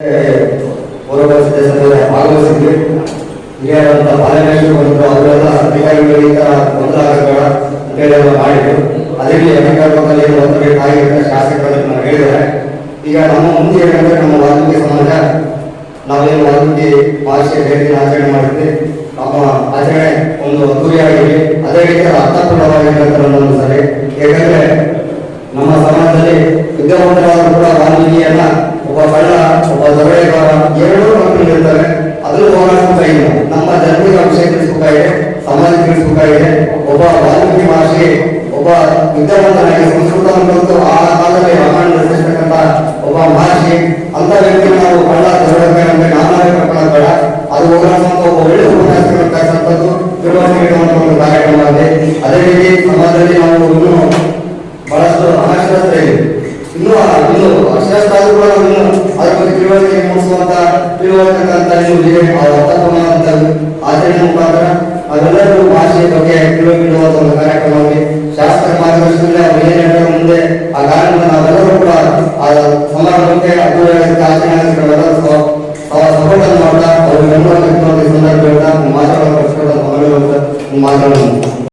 ಪೂರ್ವ ಸದಸ್ಯರ ಭಾಗವಹಿಸಿದ್ವಿ ಹಿರಿಯರಂತ ಪಾಲನೆಯಲ್ಲಿ ಬಂದು ಅವರೆಲ್ಲ ಅಧಿಕಾರಿಗಳು ಈ ತರ ಗೊಂದಲ ಆಗಬೇಡ ಅಂತೇಳಿ ಎಲ್ಲ ಆಗಿರುವ ಶಾಸಕರು ಅದನ್ನ ಹೇಳಿದ್ದಾರೆ ಈಗ ನಮ್ಮ ಮುಂದೆ ನಮ್ಮ ವಾಲ್ಮೀಕಿ ಸಮಾಜ ನಾವೇನು ವಾಲ್ಮೀಕಿ ಭಾಷೆ ಆಚರಣೆ ಮಾಡಿದ್ವಿ ನಮ್ಮ ಆಚರಣೆ ಒಂದು ಅದ್ದೂರಿಯಾಗಿದೆ ಅದೇ ರೀತಿ ಅರ್ಥಪೂರ್ಣವಾಗಿರ್ತಕ್ಕಂಥ ಒಂದು ಸರಿ ಯಾಕಂದ್ರೆ ನಮ್ಮ ಸಮಾಜದಲ್ಲಿ ವಿದ್ಯಾವಂತರಾದರೂ ಕೂಡ ವಾಲ್ಮೀಕಿಯನ್ನ ಒಬ್ಬ ಕಳ್ಳ ಒಬ್ಬ ದರೋಡೆಗಾರ ಎರಡೂ ಮಕ್ಕಳು ಇರ್ತಾರೆ. ಹೋರಾಟ ಇಲ್ಲ. ನಮ್ಮ ಧರ್ಮಿಕ ಇದೆ ತಿಳಿಸ್ಬೇಕಾಗಿದೆ, ಸಮಾಜ ಇದೆ ಒಬ್ಬ ವಾಲ್ಮೀಕಿ ಮಹರ್ಷಿ, ಒಬ್ಬ ವಿದ್ಯಾವಂತನಾಗಿ ಸಂಸ್ಕೃತವನ್ನು ಆ ಕಾಲದಲ್ಲಿ ರಾಮಾಯಣ ರಚಿಸತಕ್ಕಂಥ ಒಬ್ಬ ಮಹರ್ಷಿ, ಅಂತ ವ್ಯಕ್ತಿ ನಾವು ಕಳ್ಳ ದರೋಡೆಗಾರ ಅದರ ಬಗ್ಗೆ ತಿಳುವಳಿಕೆ ಮೂಡಿಸುವಂತ ತಿಳುವಳಿಕಂತ ನಿಮಗೆ ಅರ್ಥಪೂರ್ಣವಂತ ಆಚರಣೆ ಮುಖಾಂತರ ಅವೆಲ್ಲರೂ ಭಾಷೆಯ ಬಗ್ಗೆ ತಿಳುವಳಿಡುವಂತ ಒಂದು ಕಾರ್ಯಕ್ರಮವಾಗಿ ಶಾಸ್ತ್ರ ಮಾರ್ಗದರ್ಶನದಲ್ಲಿ ಅವರು ಮುಂದೆ ಆ ಕಾರಣ ನಾವೆಲ್ಲರೂ ಕೂಡ ಆ ಸಮಾರಂಭಕ್ಕೆ ಅದ್ದೂರಿಯಾಗಿ ಆಚರಣೆ ಸಪೋರ್ಟ್ ಅನ್ನು ಮಾಡ್ತಾ, ಅವ್ರಿಗೆ ಬೆಂಬಲ ಮಾತಾಡೋದು